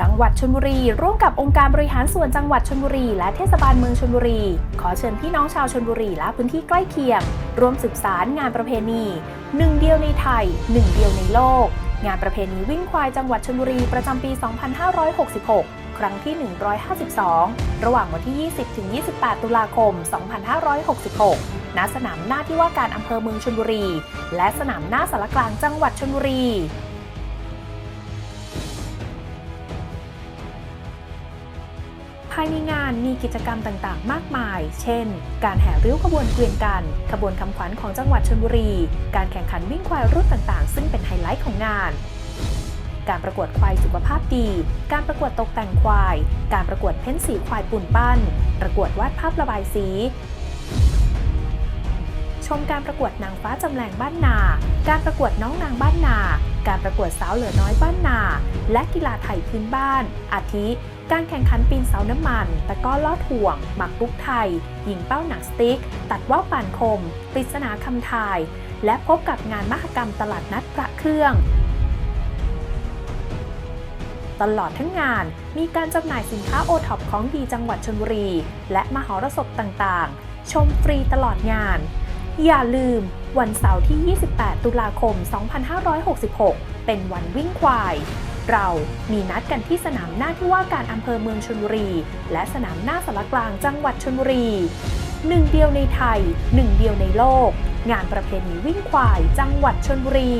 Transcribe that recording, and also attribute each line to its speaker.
Speaker 1: จังหวัดชลบุรี ร่วมกับองค์การบริหารส่วนจังหวัดชลบุรี และเทศบาลเมืองชลบุรี ขอเชิญพี่น้องชาวชลบุรีและพื้นที่ใกล้เคียงร่วมสืบสารงานประเพณีหนึ่งเดียวในไทยหนึ่งเดียวในโลก งานประเพณีวิ่งควายจังหวัดชลบุรีประจำปี 2566 ครั้งที่ 152 ระหว่างวันที่ 20-28 ตุลาคม 2566 ณ สนามหน้าที่ว่าการอำเภอเมืองชลบุรี และสนามหน้าสารกลางจังหวัดชลบุรี ภายในงานมีกิจกรรมต่างๆ มากมาย เช่น การแห่ริ้วขบวนเกวียนกัน ขบวนคำขวัญของจังหวัดชลบุรี การแข่งขันวิ่งควายรุ่นต่างๆ ซึ่งเป็นไฮไลท์ของงาน การประกวดควายสุขภาพดี การประกวดตกแต่งควาย การประกวดเพ้นสีควายปุ่นปั้น ประกวดวาดภาพระบายสี ชมการประกวดนางฟ้าจำแรงบ้านนา การประกวดน้องนางบ้านนา การประกวดสาวเหลือน้อยบ้านนา และกีฬาไทยพื้นบ้าน อาทิ การแข่งขันปีนเสาน้ำมัน ตะก้อลอดห่วง หมักรุกไทย ยิงเป้าหนังสติ๊ก ตัดว่าวป่านคม ปริศนาคำทาย และพบกับงานมหกรรมตลาดนัดพระเครื่องตลอดทั้งงานมีการจำหน่ายสินค้าโอท็อปของดีจังหวัดชลบุรี และมหรสพต่างๆ ชมฟรีตลอดงาน อย่าลืม วันเสาร์ที่ 28 ตุลาคม 2566 เป็นวันวิ่งควาย เรามีนัดกันที่สนามหน้าที่ว่าการอำเภอเมืองชลบุรี และสนามหน้าสารกลางจังหวัดชลบุรีหนึ่งเดียวในไทยหนึ่งเดียวในโลก งานประเพณีวิ่งควายจังหวัดชลบุรี